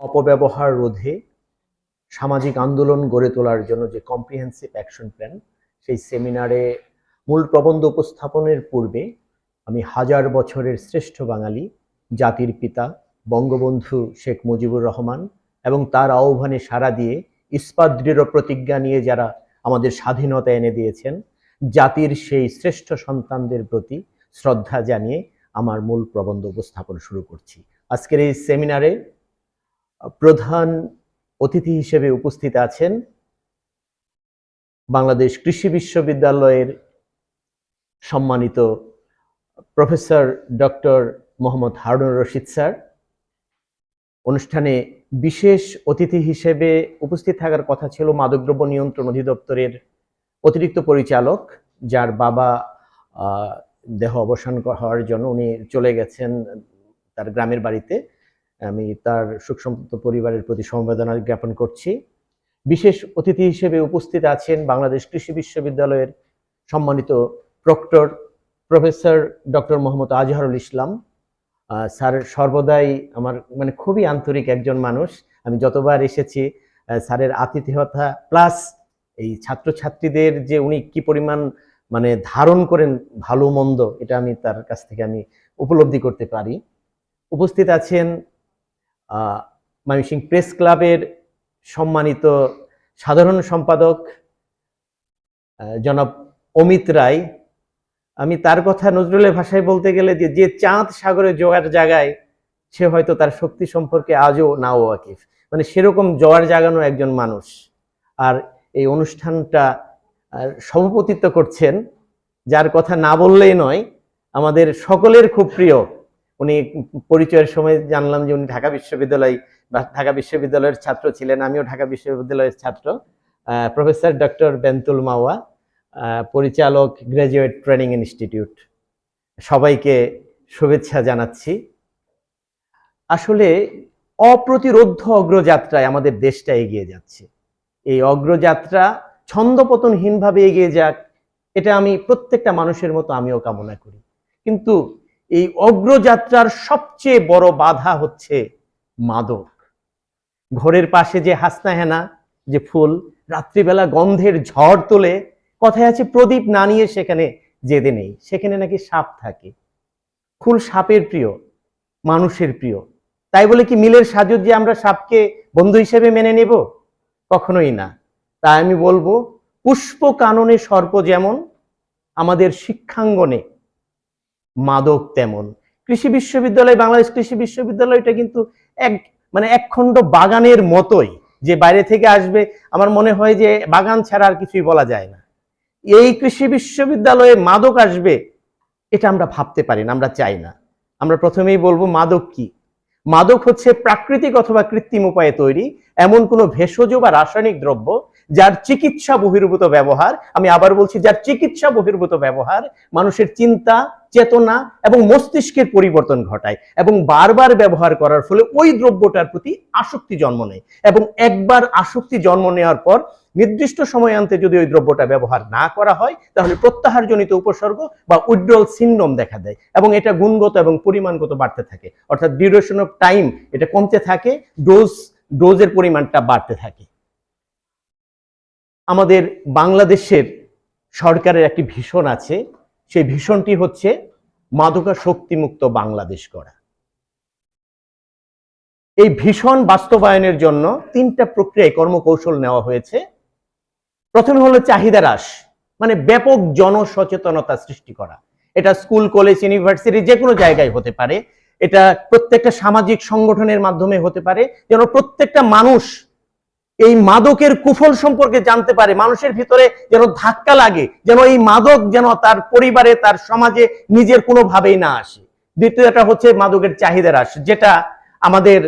অপব্যবহার রোধে সামাজিক আন্দোলন গড়ে তোলার জন্য যে কম্প্রিহেন্সিভ অ্যাকশন প্ল্যান সেই সেমিনারে মূল প্রবন্ধ উপস্থাপনের পূর্বে আমি হাজার বছরের শ্রেষ্ঠ বাঙালি, জাতির পিতা, বঙ্গবন্ধু শেখ মুজিবুর রহমান এবং তার আহ্বানে সাড়া দিয়ে ইস্পাত দৃঢ় প্রতিজ্ঞা নিয়ে যারা আমাদের স্বাধীনতা এনে দিয়েছেন, জাতির সেই শ্রেষ্ঠ সন্তানদের প্রতি শ্রদ্ধা জানিয়ে আমার মূল প্রবন্ধ উপস্থাপন শুরু করছি। আজকের এই সেমিনারে প্রধান অতিথি হিসেবে উপস্থিত আছেন বাংলাদেশ কৃষি বিশ্ববিদ্যালয়ের সম্মানিত professor doctor Mohammad Harun Rashid sir. অনুষ্ঠানে বিশেষ অতিথি হিসেবে উপস্থিত থাকার কথা ছিল মাদকদ্রব্য নিয়ন্ত্রণ অধিদপ্তরের অতিরিক্ত পরিচালক, যার বাবা দেহ অবসান হওয়ার জন্য উনি চলে গেছেন তার গ্রামের বাড়িতে। আমি তার সুখসম্পন্ন পরিবারের প্রতি সমবেদনা জ্ঞাপন করছি। বিশেষ অতিথি হিসেবে উপস্থিত আছেন বাংলাদেশ কৃষি বিশ্ববিদ্যালয়ের সম্মানিত proctor professor doctor Mohammad Azharul Islam. Sir সর্বদাই আমার মানে খুবই আন্তরিক একজন মানুষ। আমি যতবার এসেছি স্যারের আতিথেয়তা প্লাস এই ছাত্রছাত্রীদের যে উনি কি পরিমাণ মানে ধারণ করেন ভালো মন্দ, এটা আমি তার কাছ থেকে আমি উপলব্ধি করতে পারি। উপস্থিত আছেন আহ, ময়মনসিংহ প্রেস ক্লাবের সম্মানিত সাধারণ সম্পাদক জনাব অমিত রায়। আমি তার কথা নজরুলের ভাষায় বলতে গেলে যে যে চাঁদ সাগরে জোয়ার জায়গায় সে হয়তো তার শক্তি সম্পর্কে আজও নাও ওয়াকিফ মানে সেরকম জোয়ার জাগানো একজন মানুষ। আর এই অনুষ্ঠানটা সভাপতিত্ব করছেন যার কথা না বললেই নয় আমাদের সকলের খুব প্রিয় উনি পরিচয়ের সময় জানলাম যে উনি ঢাকা বিশ্ববিদ্যালয় বা ঢাকা বিশ্ববিদ্যালয়ের ছাত্র ছিলেন, আমিও ঢাকা বিশ্ববিদ্যালয়ের ছাত্র। প্রফেসর ডক্টর বেন্তুল মাওয়া পরিচালক গ্র্যাজুয়েট ট্রেনিং ইনস্টিটিউট। সবাইকে শুভেচ্ছা জানাচ্ছি। আসলে অপ্রতিরোধ্য অগ্রযাত্রায় আমাদের দেশটা এগিয়ে যাচ্ছে। এই অগ্রযাত্রা ছন্দপতনহীনভাবে এগিয়ে যাক, এটা আমি প্রত্যেকটা মানুষের মতো আমিও কামনা করি। কিন্তু এই অগ্রযাত্রার সবচেয়ে বড় বাধা হচ্ছে মাদক। ঘরের পাশে যে হাসনা হেনা যে ফুল, রাত্রিবেলা গন্ধের ঝড় তোলে, কথায় আছে, প্রদীপ না নিয়ে সেখানে যেতে নেই। সেখানে নাকি সাপ থাকে। ফুল সাপের প্রিয়, মানুষের প্রিয়। তাই বলে কি মিলের সাজুজ্যে আমরা সাপকে বন্ধু হিসেবে মেনে নেব? কখনোই না। তাই আমি বলব পুষ্প কাননে সর্প যেমন, আমাদের শিক্ষাঙ্গনে মাদক তেমন। কৃষি বিশ্ববিদ্যালয়, বাংলাদেশ কৃষি বিশ্ববিদ্যালয়টা কিন্তু এক মানে একখণ্ড বাগানের মতোই। যে বাইরে থেকে আসবে, আমার মনে হয় যে বাগান ছাড়া আর কিছুই বলা যায় না। এই কৃষি বিশ্ববিদ্যালয়ে মাদক আসবে, এটা আমরা ভাবতে পারি না, আমরা চাই না। আমরা প্রথমেই বলব, মাদক কি? মাদক হচ্ছে প্রাকৃতিক অথবা কৃত্রিম উপায়ে তৈরি, এমন কোনো ভেষজ বা রাসায়নিক দ্রব্য যার চিকিৎসা বহির্ভূত ব্যবহার, আমি আবার বলছি যার চিকিৎসা বহির্ভূত ব্যবহার, মানুষের চিন্তা, চেতনা এবং মস্তিষ্কের পরিবর্তন ঘটায় এবং বারবার ব্যবহার করার ফলে ওই দ্রব্যটার প্রতি আসক্তি জন্ম নেয় এবং একবার আসক্তি জন্ম নেওয়ার পর নির্দিষ্ট সময় সময়ান্তে যদি ওই দ্রব্যটা ব্যবহার না করা হয়, তাহলে প্রত্যাহারজনিত উপসর্গ বা উইড্রল সিন্ড্রোম দেখা দেয় এবং এটা গুণগত এবং পরিমাণগত বাড়তে থাকে। অর্থাৎ ডিউরেশন অফ টাইম এটা কমতে থাকে ডোজ ডোজের পরিমাণটা বাড়তে থাকে। আমাদের বাংলাদেশের সরকারের একটি ভীষণ আছে। সেই ভীষণটি হচ্ছে মাদকা শক্তিমুক্ত বাংলাদেশ গড়া। এই ভীষণ বাস্তবায়নের জন্য তিনটা প্রক্রিয়ায় কর্মকৌশল নেওয়া হয়েছে। প্রথমে হলো চাহিদা হ্রাস মানে ব্যাপক জনসচেতনতা সৃষ্টি করা। এটা স্কুল, কলেজ, ইউনিভার্সিটি, যে কোনো জায়গায় হতে পারে। এটা প্রত্যেকটা সামাজিক সংগঠনের মাধ্যমে হতে পারে। যেন প্রত্যেকটা মানুষ এই মাদকের কুফল সম্পর্কে জানতে পারে। মানুষের ভিতরে যেন ধাক্কা লাগে, যেন এই মাদক যেন তার পরিবারে, তার সমাজে নিজের কোনো কোনোভাবেই না আসে। দ্বিতীয়টা হচ্ছে মাদকের চাহিদা হ্রাস, যেটা আমাদের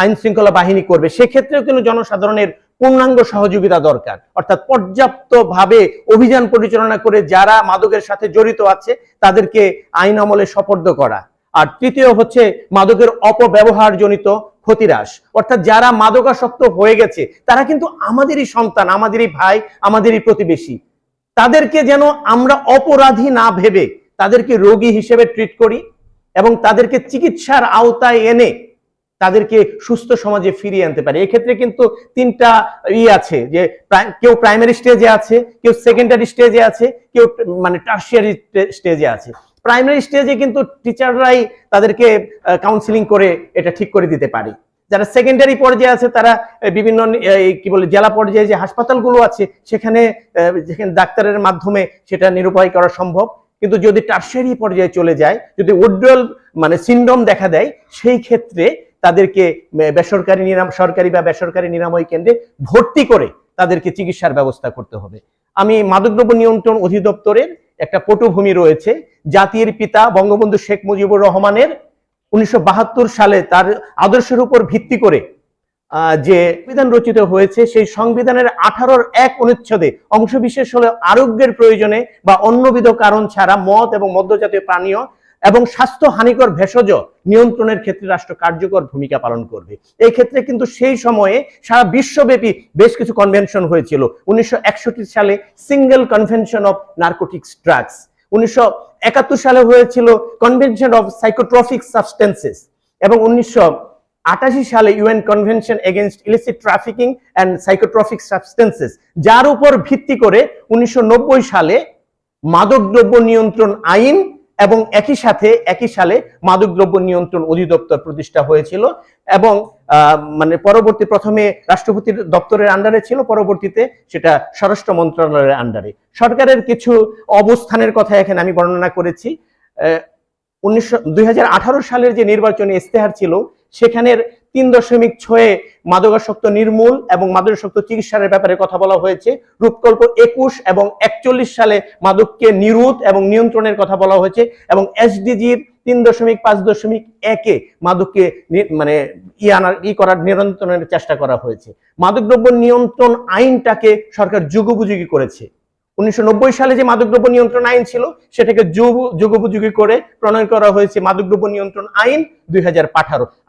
আইন শৃঙ্খলা বাহিনী করবে। সেক্ষেত্রেও কিন্তু জনসাধারণের পূর্ণাঙ্গ সহযোগিতা দরকার। অর্থাৎ পর্যাপ্তভাবে অভিযান পরিচালনা করে যারা মাদকের সাথে জড়িত আছে, তাদেরকে আইন আমলে সপর্দ করা। আর তৃতীয় হচ্ছে মাদকের অপব্যবহার জনিত ক্ষতিরাস অর্থাৎ যারা মাদকাসক্ত হয়ে গেছে, তারা কিন্তু আমাদেরই সন্তান, আমাদেরই ভাই, আমাদেরই প্রতিবেশী। তাদেরকে যেন আমরা অপরাধী না ভেবে তাদেরকে রোগী হিসেবে ট্রিট করি এবং তাদেরকে চিকিৎসার আওতায় এনে তাদেরকে সুস্থ সমাজে ফিরিয়ে আনতে পারে। এক্ষেত্রে কিন্তু তিনটা ই আছে যে কেউ প্রাইমারি স্টেজে আছে, কেউ সেকেন্ডারি স্টেজে আছে, কেউ মানে টার্সিয়ারি স্টেজে আছে। প্রাইমারি স্টেজে কিন্তু টিচাররাই তাদেরকে কাউন্সিলিং করে এটা ঠিক করে দিতে পারে। যারা সেকেন্ডারি পর্যায়ে আছে, তারা বিভিন্ন কি বলে, জেলা পর্যায়ে যে হাসপাতালগুলো আছে, সেখানে যেখানে ডাক্তারের মাধ্যমে সেটা নিরূপায় করা সম্ভব। কিন্তু যদি টার্সিয়ারি পর্যায়ে চলে যায়, যদি উড্রল মানে সিন্ড্রোম দেখা দেয়, সেই ক্ষেত্রে তাদেরকে বেসরকারি নিরাম, সরকারি বা বেসরকারি নিরাময় কেন্দ্রে ভর্তি করে তাদেরকে চিকিৎসার ব্যবস্থা করতে হবে। আমি মাদকদ্রব্য নিয়ন্ত্রণ অধিদপ্তরের একটা পটভূমি রয়েছে। জাতির পিতা বঙ্গবন্ধু শেখ মুজিবুর রহমানের উনিশশো বাহাত্তর সালে তার আদর্শের উপর ভিত্তি করে যে সংবিধান রচিত হয়েছে, সেই সংবিধানের আঠারোর এক অনুচ্ছেদে অংশবিশেষ হলে আরোগ্যের প্রয়োজনে বা অন্যবিধ কারণ ছাড়া মদ এবং মদ্যজাতীয় পানীয় এবং স্বাস্থ্য হানিকর ভেষজ নিয়ন্ত্রণের ক্ষেত্রে রাষ্ট্র কার্যকর ভূমিকা পালন করবে। এই ক্ষেত্রে কিন্তু সেই সময়ে সারা বিশ্বব্যাপী বেশ কিছু কনভেনশন হয়েছিল। উনিশশো একষট্টি সালে single convention of narcotics drugs উনিশশো একাত্তর সালে হয়েছিল কনভেনশন অফ সাইকোট্রফিক সাবস্টেন্সেস এবং উনিশশো আটাশি সালে UN convention against illicit trafficking and psychotropic substances যার উপর ভিত্তি করে উনিশশো নব্বই সালে মাদকদ্রব্য নিয়ন্ত্রণ আইন এবং একই সাথে একই সালে মাদকদ্রব্য নিয়ন্ত্রণ অধিদপ্তর প্রতিষ্ঠা হয়েছিল এবং মানে পরবর্তী প্রথমে রাষ্ট্রপতির দপ্তরের আন্ডারে ছিল, পরবর্তীতে সেটা স্বরাষ্ট্র মন্ত্রণালয়ের আন্ডারে সরকারের কিছু অবস্থানের কথা এখানে আমি বর্ণনা করেছি। উনিশশো, দুই সালের যে নির্বাচনী ইস্তেহার ছিল সেখানের তিন দশমিক ছয়ে মাদকাসক্ত নির্মূল এবং মাদকাসক্ত চিকিৎসার ব্যাপারে কথা বলা হয়েছে। রূপকল্প একুশ এবং একচল্লিশ সালে মাদককে নিরোধ এবং নিয়ন্ত্রণের কথা বলা হয়েছে এবং এসডিজির তিন দশমিক পাঁচ দশমিক একে মাদককে মানে ই আনার, ই করার নিয়ন্ত্রণের চেষ্টা করা হয়েছে। মাদকদ্রব্য নিয়ন্ত্রণ আইনটাকে সরকার যুগোপযোগী করেছে। উনিশশো নব্বই সালে যে মাদকদ্রব্য নিয়ন্ত্রণ আইন ছিল, সেটাকে যুগ, যুগোপযোগী করে প্রণয়ন করা হয়েছে মাদকদ্রব্য নিয়ন্ত্রণ আইন দুই হাজার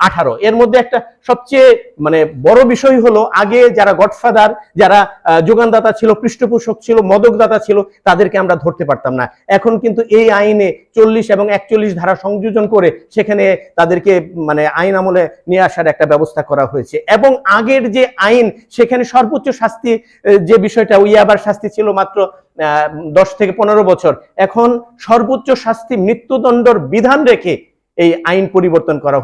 আঠারো। এর মধ্যে একটা সবচেয়ে মানে বড় বিষয় হলো, আগে যারা গডফাদার, যারা যোগানদাতা ছিল, পৃষ্ঠপোষক ছিল, মদকদাতা ছিল, তাদেরকে আমরা ধরতে পারতাম না। এখন কিন্তু এই আইনে চল্লিশ এবং একচল্লিশ ধারা সংযোজন করে সেখানে তাদেরকে মানে আইন আমলে নিয়ে আসার একটা ব্যবস্থা করা হয়েছে। এবং আগের যে আইন, সেখানে সর্বোচ্চ শাস্তি যে বিষয়টা ইয়াবার শাস্তি ছিল মাত্র দশ থেকে পনেরো বছর। এখন সর্বোচ্চ শাস্তি মৃত্যুদণ্ডর বিধান রেখে এই আইন পরিবর্তন করা হয়েছে।